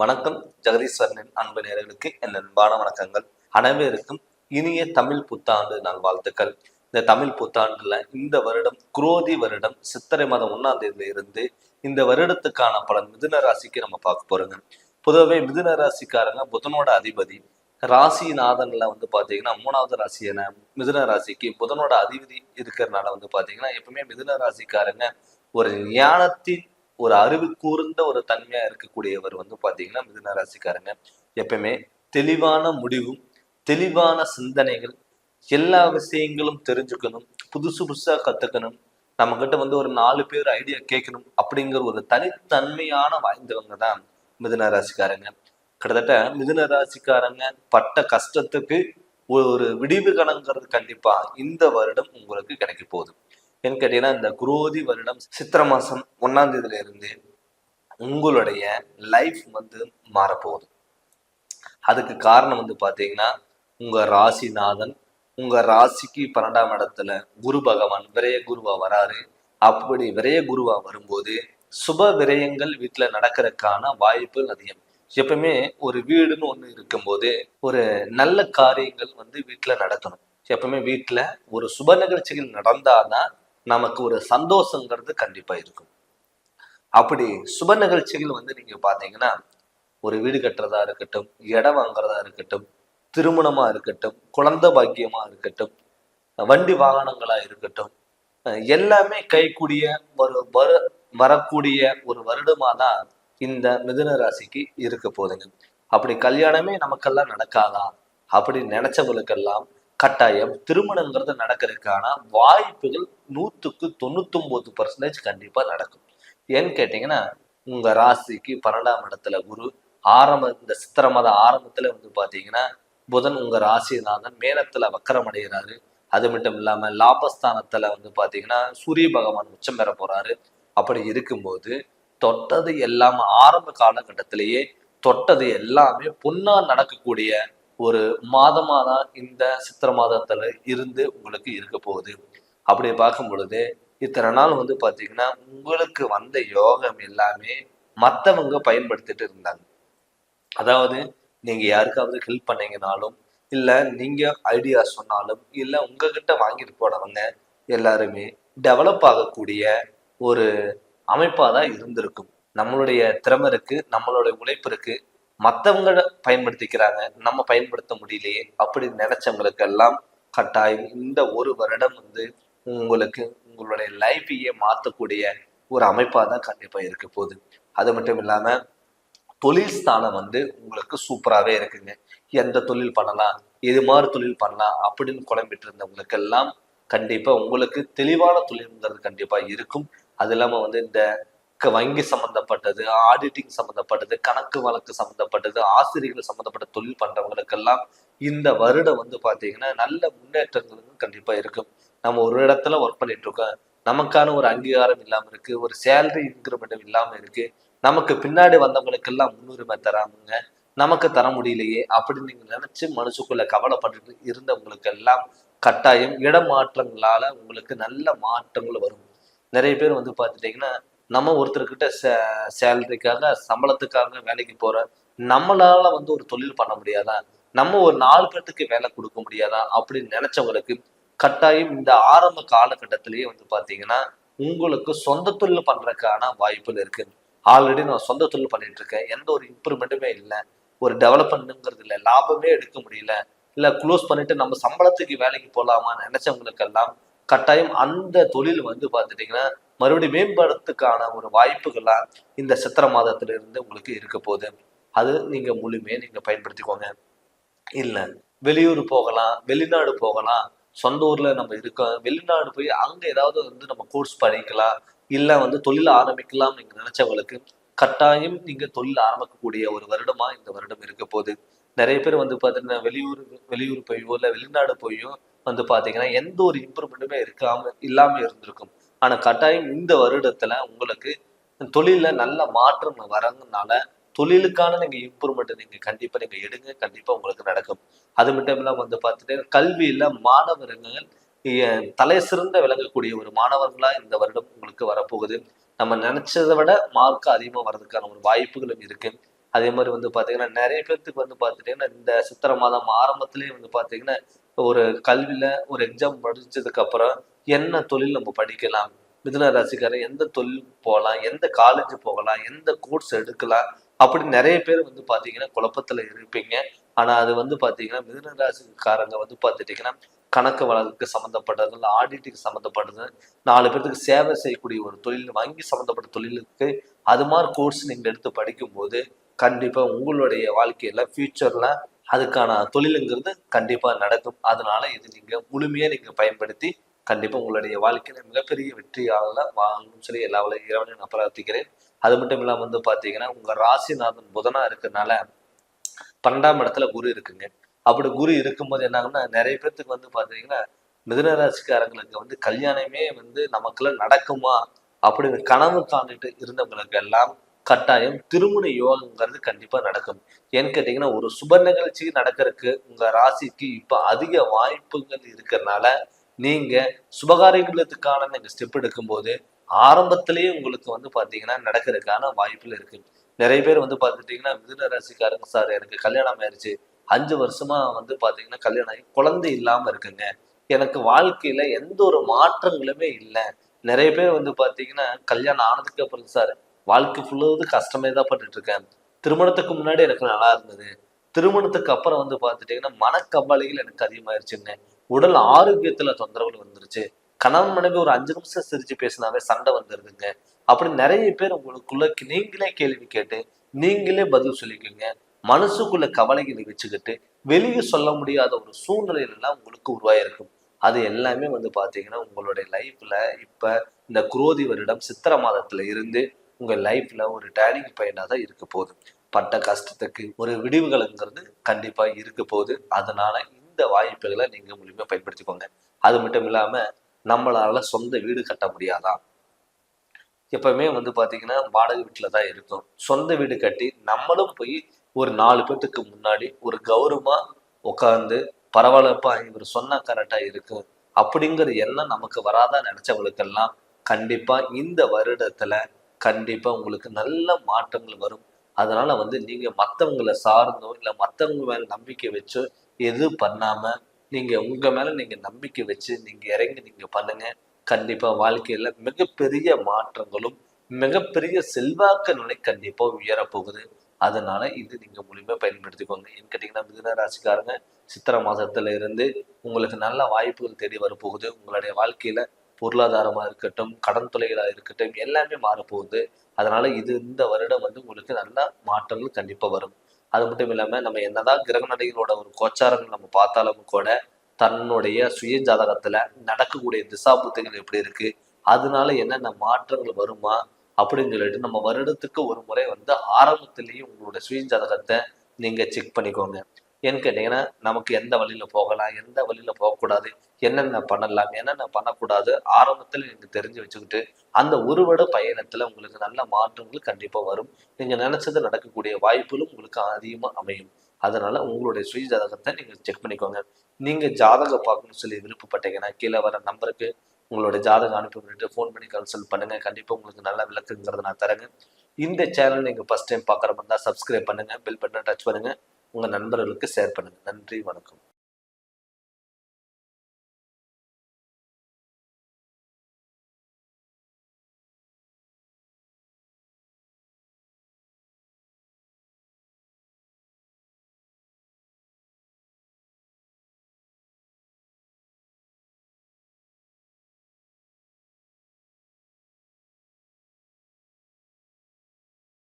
வணக்கம். ஜெகதீஸ்வரனின் அன்பு நேர்களுக்கு என் அன்பான வணக்கங்கள். அனைவருக்கும் இனிய தமிழ் புத்தாண்டு நல்வாழ்த்துக்கள். இந்த தமிழ் புத்தாண்டுல இந்த வருடம் குரோதி வருடம் சித்திரை மாதம் ஒன்னாம் தேதியில இருந்து இந்த வருடத்துக்கான பலன் மிதுன ராசிக்கு நம்ம பார்க்க போறோங்க. பொதுவே மிதுன ராசிக்காரங்க புதனோட அதிபதி ராசிநாதன்ல வந்து பாத்தீங்கன்னா மூணாவது ராசி என மிதுன ராசிக்கு புதனோட அதிபதி இருக்கிறதுனால வந்து பாத்தீங்கன்னா எப்பவுமே மிதுன ராசிக்காரங்க ஒரு ஞானத்தின் ஒரு அறிவு கூர்ந்த ஒரு தன்மையா இருக்கக்கூடியவர் வந்து பாத்தீங்கன்னா மிதுன ராசிக்காரங்க. எப்பயுமே தெளிவான முடிவும் தெளிவான சிந்தனைகள் எல்லா விஷயங்களும் தெரிஞ்சுக்கணும் புதுசு புதுசா கத்துக்கணும் நம்ம கிட்ட வந்து ஒரு நாலு பேர் ஐடியா கேட்கணும் அப்படிங்கிற ஒரு தனித்தன்மையான வாய்ந்தவங்க தான் மிதுன ராசிக்காரங்க. கிட்டத்தட்ட மிதுன ராசிக்காரங்க பட்ட கஷ்டத்துக்கு ஒரு விடிவு கணங்கிறது கண்டிப்பா இந்த வருடம் உங்களுக்கு கிடைக்க போகுது. ஏன்னு கேட்டீங்கன்னா இந்த குரோதி வருடம் சித்திரை மாசம் ஒன்னாம் தேதியில இருந்து உங்களுடைய லைஃப் வந்து மாறப்போகுது. அதுக்கு காரணம் வந்து பாத்தீங்கன்னா உங்க ராசிநாதன் உங்க ராசிக்கு பன்னெண்டாம் இடத்துல குரு பகவான் விரைய குருவா வராரு. அப்படி விரைய குருவா வரும்போது சுப விரயங்கள் வீட்டுல நடக்கிறதுக்கான வாய்ப்புகள் அதிகம். எப்பவுமே ஒரு வீடுன்னு ஒண்ணு இருக்கும்போது ஒரு நல்ல காரியங்கள் வந்து வீட்டுல நடக்கணும். எப்பவுமே வீட்டுல ஒரு சுப நிகழ்ச்சிகள் நடந்தாதான் நமக்கு ஒரு சந்தோஷங்கிறது கண்டிப்பா இருக்கும். அப்படி சுப நிகழ்ச்சிகள் வந்து நீங்க பாத்தீங்கன்னா ஒரு வீடு கட்டுறதா இருக்கட்டும் இடம் வாங்குறதா இருக்கட்டும் திருமணமா இருக்கட்டும் குழந்தை பாக்கியமா இருக்கட்டும் வண்டி வாகனங்களா இருக்கட்டும் அஹ் எல்லாமே கைக்கூடிய ஒரு வரு வரக்கூடிய ஒரு வருடமா தான் இந்த மிதுன ராசிக்கு இருக்க போதுங்க அப்படி கல்யாணமே நமக்கெல்லாம் நடக்காதா? அப்படி நினைச்சவங்களுக்கெல்லாம் கட்டாயம் திருமணங்கிறது நடக்கிறதுக்கான வாய்ப்புகள் நூற்றுக்கு தொண்ணூத்தொம்பது பர்சன்டேஜ் கண்டிப்பாக நடக்கும். ஏன்னு கேட்டிங்கன்னா உங்கள் ராசிக்கு பன்னெண்டாம் இடத்துல குரு ஆரம்ப இந்த சித்திர மாத ஆரம்பத்தில் வந்து பார்த்தீங்கன்னா புதன் உங்கள் ராசிநாதன் மேலத்தில் வக்கரம் அடைகிறாரு. அது மட்டும் இல்லாமல் லாபஸ்தானத்தில் வந்து பார்த்தீங்கன்னா சூரிய பகவான் உச்சம் பெற போகிறாரு அப்படி இருக்கும்போது தொட்டது எல்லாம் ஆரம்ப காலகட்டத்திலேயே தொட்டது எல்லாமே பொன்னா நடக்கக்கூடிய ஒரு மாதமாக தான் இந்த சித்திர மாதத்தில் இருந்து உங்களுக்கு இருக்க போகுது. அப்படி பார்க்கும் பொழுது இத்தனை நாள் வந்து பார்த்தீங்கன்னா உங்களுக்கு வந்த யோகம் எல்லாமே மற்றவங்க பயன்படுத்திட்டு இருந்தாங்க. அதாவது நீங்கள் யாருக்காவது ஹெல்ப் பண்ணீங்கனாலும் இல்லை நீங்கள் ஐடியா சொன்னாலும் இல்லை உங்ககிட்ட வாங்கிட்டு போனவங்க எல்லாருமே டெவலப் ஆகக்கூடிய ஒரு அமைப்பாக தான் இருந்திருக்கும். நம்மளுடைய திறமை இருக்கு நம்மளுடைய உழைப்பு இருக்கு மற்றவங்க பயன்படுத்திக்கிறாங்க. நம்ம பயன்படுத்த முடியலையே. அப்படி நினைச்சவங்களுக்கு எல்லாம் கட்டாயம் இந்த ஒரு வருடம் வந்து உங்களுக்கு உங்களுடைய லைஃபையே மாற்றக்கூடிய ஒரு அமைப்பாக தான் கண்டிப்பாக இருக்க போகுது. அது மட்டும் இல்லாம தொழில் ஸ்தானம் வந்து உங்களுக்கு சூப்பராகவே இருக்குங்க. எந்த தொழில் பண்ணலாம் எது மாதிரி தொழில் பண்ணலாம் அப்படின்னு குழம்பிட்டு இருந்தவங்களுக்கு எல்லாம் கண்டிப்பா உங்களுக்கு தெளிவான தொழில்ங்கிறது கண்டிப்பாக இருக்கும். அது இல்லாமல் வந்து இந்த வங்கி சம்பந்தப்பட்டது ஆடிட்டிங் சம்பந்தப்பட்டது கணக்கு வழக்கு சம்பந்தப்பட்டது ஆசிரியர்கள் சம்பந்தப்பட்ட தொழில் பண்றவங்களுக்கெல்லாம் இந்த வருடம் வந்து பாத்தீங்கன்னா நல்ல முன்னேற்றங்கள் கண்டிப்பா இருக்கும். நம்ம ஒரு இடத்துல ஒர்க் பண்ணிட்டு இருக்கோம். நமக்கான ஒரு அங்கீகாரம் இல்லாம இருக்கு ஒரு சேலரி இன்க்ரிமெண்ட் இல்லாம இருக்கு. நமக்கு பின்னாடி வந்தவங்களுக்கெல்லாம் முன்னுரிமை தராமுங்க நமக்கு தர முடியலையே அப்படின்னு நீங்க நினைச்சு மனசுக்குள்ள கவலைப்பட்டு இருந்தவங்களுக்கு எல்லாம் கட்டாயம் இடமாற்றங்களால உங்களுக்கு நல்ல மாற்றங்கள் வரும். நிறைய பேர் வந்து பார்த்துட்டீங்கன்னா நம்ம ஒருத்தர்கிட்ட சேலரிக்காக சம்பளத்துக்காக வேலைக்கு போற நம்மளால வந்து ஒரு தொழில் பண்ண முடியாதா? நம்ம ஒரு நாலு பேர்த்துக்கு வேலை கொடுக்க முடியாதா? அப்படின்னு நினைச்சவங்களுக்கு கட்டாயம் இந்த ஆரம்ப காலகட்டத்திலேயே வந்து பாத்தீங்கன்னா உங்களுக்கு சொந்த தொழில் பண்றதுக்கான வாய்ப்புகள் இருக்கு. ஆல்ரெடி நான் சொந்த தொழில் பண்ணிட்டு இருக்கேன். எந்த ஒரு இம்ப்ரூவ்மெண்ட்டுமே இல்லை. ஒரு டெவலப்மெண்ட்டுங்கிறது இல்லை. லாபமே எடுக்க முடியல. இல்ல க்ளோஸ் பண்ணிட்டு நம்ம சம்பளத்துக்கு வேலைக்கு போலாமா நினைச்சவங்களுக்கெல்லாம் கட்டாயம் அந்த தொழில் வந்து பார்த்துட்டிங்கன்னா மறுபடியும் மேம்படுறதுக்கான ஒரு வாய்ப்புகள்லாம் இந்த சித்திர மாதத்திலிருந்து உங்களுக்கு இருக்க போகுது. அது நீங்கள் முழுமையாக நீங்கள் பயன்படுத்திக்கோங்க. இல்லை வெளியூர் போகலாம் வெளிநாடு போகலாம் சொந்த ஊரில் நம்ம இருக்கோம் வெளிநாடு போய் அங்கே ஏதாவது வந்து நம்ம கோர்ஸ் படிக்கலாம் இல்லை வந்து தொழில் ஆரம்பிக்கலாம் நீங்கள் நினச்சவங்களுக்கு கட்டாயம் நீங்கள் தொழில் ஆரம்பிக்கக்கூடிய ஒரு வருடமா இந்த வருடம் இருக்க போகுது. நிறைய பேர் வந்து பார்த்தீங்கன்னா வெளியூர் வெளியூர் போயோ இல்லை வெளிநாடு போயோ வந்து பார்த்தீங்கன்னா எந்த ஒரு இம்ப்ரூவ்மெண்ட்டுமே இருக்காமல் இல்லாமல் இருந்திருக்கும். ஆனா கட்டாயம் இந்த வருடத்துல உங்களுக்கு தொழில நல்ல மாற்றம் வரதுனால தொழிலுக்கான நீங்க இம்ப்ரூவ்மெண்ட் நீங்க கண்டிப்பா நீங்க எடுங்க கண்டிப்பா உங்களுக்கு நடக்கும். அது மட்டும் இல்லாம வந்து பார்த்துட்டு கல்வியில மாணவர்கள் தலை சிறந்த விளங்கக்கூடிய ஒரு மாணவர்களா இந்த வருடம் உங்களுக்கு வரப்போகுது. நம்ம நினைச்சதை விட மார்க் அதிகமா வர்றதுக்கான ஒரு வாய்ப்புகளும் இருக்கு. அதே மாதிரி வந்து பாத்தீங்கன்னா நிறைய பேர்த்துக்கு வந்து பாத்துட்டீங்கன்னா இந்த சித்திரை மாதம் ஆரம்பத்திலேயே வந்து பாத்தீங்கன்னா ஒரு கல்வியில ஒரு எக்ஸாம் படிச்சதுக்கு அப்புறம் என்ன தொழில் நம்ம படிக்கலாம்? மிதுன ராசிக்காரர் எந்த தொழில் போகலாம் எந்த காலேஜ் போகலாம்? எந்த கோர்ஸ் எடுக்கலாம்? அப்படி நிறைய பேர் வந்து பார்த்தீங்கன்னா குழப்பத்தில் இருப்பீங்க. ஆனால் அது வந்து பார்த்தீங்கன்னா மிதுன ராசிக்காரங்க வந்து பார்த்துட்டிங்கன்னா கணக்கு வழக்கு சம்மந்தப்பட்டது இல்லை ஆடிட்டுக்கு சம்மந்தப்பட்டது நாலு பேர்த்துக்கு சேவை செய்யக்கூடிய ஒரு தொழில் வங்கி சம்மந்தப்பட்ட தொழிலுக்கு அது மாதிரி கோர்ஸ் நீங்கள் எடுத்து படிக்கும்போது கண்டிப்பாக உங்களுடைய வாழ்க்கையில ஃப்யூச்சரில் அதுக்கான தொழிலுங்கிறது கண்டிப்பாக நடக்கும். அதனால இது நீங்கள் முழுமையாக நீங்கள் பயன்படுத்தி கண்டிப்பா உங்களுடைய வாழ்க்கையில மிகப்பெரிய வெற்றியாளர் வாங்கணும்னு சொல்லி எல்லா இறைவனையும் நான் பிரார்த்திக்கிறேன். அது மட்டும் இல்லாம வந்து பாத்தீங்கன்னா உங்க ராசிநாதன் புதனாக இருக்கிறதுனால பன்னெண்டாம் இடத்துல குரு இருக்குங்க. அப்படி குரு இருக்கும்போது என்னாகும்னா நிறைய பேர்த்துக்கு வந்து பாத்தீங்கன்னா மிதனராசிக்காரங்களுக்கு வந்து கல்யாணமே வந்து நமக்குள்ள நடக்குமா அப்படின்னு கனவு காண்டுட்டு இருந்தவங்களுக்கு எல்லாம் கட்டாயம் திருமண யோகங்கிறது கண்டிப்பா நடக்கும். ஏன்னு கேட்டீங்கன்னா ஒரு சுப நிகழ்ச்சி நடக்கிறதுக்கு உங்க ராசிக்கு இப்ப அதிக வாய்ப்புகள் இருக்கிறதுனால நீங்க சுபகாரியங்களுக்கான நீங்க ஸ்டெப் எடுக்கும்போது ஆரம்பத்திலேயே உங்களுக்கு வந்து பாத்தீங்கன்னா நடக்கிறதுக்கான வாய்ப்புகள் இருக்கு. நிறைய பேர் வந்து பார்த்துட்டிங்கன்னா மிதுன ராசிக்காரங்க சார் எனக்கு கல்யாணம் ஆயிடுச்சு அஞ்சு வருஷமா வந்து பாத்தீங்கன்னா கல்யாணம் ஆகி குழந்தை இல்லாம இருக்குங்க. எனக்கு வாழ்க்கையில எந்த ஒரு மாற்றங்களுமே இல்லை. நிறைய பேர் வந்து பாத்தீங்கன்னா கல்யாணம் ஆனதுக்கு அப்புறம் சார் வாழ்க்கை ஃபுல்லாவது கஷ்டமே தான் பட்டுட்டு இருக்கேன். திருமணத்துக்கு முன்னாடி எனக்கு நல்லா இருந்தது. திருமணத்துக்கு அப்புறம் வந்து பார்த்துட்டிங்கன்னா மனக்கவலைகள் எனக்கு அதிகமாயிருச்சுங்க. உடல் ஆரோக்கியத்துல தொந்தரவுகள் வந்துருச்சு. கணவன் மனைவி ஒரு அஞ்சு நிமிஷம் சிரிச்சு பேசினாவே சண்டை வந்துருதுங்க. அப்படி நிறைய பேர் உங்களுக்குள்ள நீங்களே கேள்வி கேட்டு நீங்களே பதில் சொல்லிக்கோங்க. மனசுக்குள்ள கவலைகளை வச்சுக்கிட்டு வெளியே சொல்ல முடியாத ஒரு சூழ்நிலையில எல்லாம் உங்களுக்கு உருவாயிருக்கும் அது எல்லாமே வந்து பாத்தீங்கன்னா உங்களுடைய லைஃப்ல இப்ப இந்த குரோதி வருடம் சித்திர மாதத்துல இருந்து உங்க லைஃப்ல ஒரு டேர்னிங் பயனாக தான் இருக்க போகுது. பட்ட கஷ்டத்துக்கு ஒரு விடிவுகள்ங்கிறது கண்டிப்பா இருக்க போகுது. அதனால இந்த வாய்ப்புகளை நீங்க முழுமையா பயன்படுத்திக்கோங்க. அது மட்டும் இல்லாமல் நம்மளால் சொந்த வீடு கட்ட முடியாதா? எப்பவுமே வந்து பாத்தீங்கன்னா வாடகை வீட்டுல தான் இருக்கும். சொந்த வீடு கட்டி நம்மளும் போய் ஒரு நாலு பேர்த்துக்கு முன்னாடி ஒரு கௌரவமா உட்காந்து பரவாயில்லப்பா இவர் சொன்னா கரெக்டா இருக்கும். அப்படிங்கிற எண்ணம் நமக்கு வராதா நினச்சவங்களுக்கெல்லாம் கண்டிப்பா இந்த வருடத்துல கண்டிப்பா உங்களுக்கு நல்ல மாற்றங்கள் வரும். அதனால வந்து நீங்க மத்தவங்களை சார்ந்தோ இல்ல மத்தவங்க மேல நம்பிக்கை வச்சோ எது பண்ணாம நீங்க உங்க மேல நீங்க நம்பிக்கை வச்சு நீங்க இறங்கி நீங்க பண்ணுங்க. கண்டிப்பா வாழ்க்கையில மிகப்பெரிய மாற்றங்களும் மிகப்பெரிய செல்வாக்கு நிலை கண்டிப்பா உயரப்போகுது. போகுது அதனால இது நீங்க முழுமையா பயன்படுத்திக்கோங்க. ஏன்னு கேட்டீங்கன்னா மிதுன ராசிக்காரங்க சித்திரை மாசத்துல இருந்து உங்களுக்கு நல்ல வாய்ப்புகள் தேடி வரப்போகுது. உங்களுடைய வாழ்க்கையில பொருளாதாரமா இருக்கட்டும் கடன் தொலைகளாக இருக்கட்டும் எல்லாமே மாறப்போகுது. அதனால இது இந்த வருடம் வந்து உங்களுக்கு நல்ல மாற்றங்கள் கண்டிப்பா வரும். அது மட்டும் இல்லாம நம்ம என்னதான் கிரகநடைகளோட ஒரு கோச்சாரங்கள் நம்ம பார்த்தாலும் கூட தன்னுடைய சுய ஜாதகத்தில் நடக்கக்கூடிய திசாபுத்திகள் எப்படி இருக்கு அதனால என்னென்ன மாற்றங்கள் வருமா அப்படின்னு சொல்லிட்டு நம்ம வருடத்துக்கு ஒரு முறை வந்து ஆரம்பத்திலேயே உங்களோட சுய ஜாதகத்தை நீங்க செக் பண்ணிக்கோங்க. ஏன்னு கேட்டீங்கன்னா நமக்கு எந்த வழியில போகலாம் எந்த வழியில போகக்கூடாது என்னென்ன பண்ணலாம் என்னென்ன பண்ணக்கூடாது ஆரம்பத்தில் நீங்கள் தெரிஞ்சு வச்சுக்கிட்டு அந்த ஒரு வருட உங்களுக்கு நல்ல மாற்றங்கள் கண்டிப்பாக வரும். நீங்கள் நினச்சது நடக்கக்கூடிய வாய்ப்புகளும் உங்களுக்கு அதிகமாக அமையும். அதனால உங்களுடைய சுய ஜாதகத்தை நீங்கள் செக் பண்ணிக்கோங்க. நீங்கள் ஜாதகம் பார்க்கணும்னு சொல்லி விருப்பப்பட்டீங்கன்னா கீழே வர நம்பருக்கு உங்களுடைய ஜாதகம் அனுப்பி விட்டுட்டு ஃபோன் பண்ணி கன்சல்ட் பண்ணுங்கள் கண்டிப்பாக உங்களுக்கு நல்ல விளக்குங்கிறத நான் தரேங்க. இந்த சேனல் நீங்கள் ஃபஸ்ட் டைம் பார்க்குற மாதிரி தான் சப்ஸ்கிரைப் பண்ணுங்க. பில் பட்டன் டச் பண்ணுங்கள் உங்க நண்பர்களுக்கு ஷேர் பண்ணுங்க. நன்றி வணக்கம்.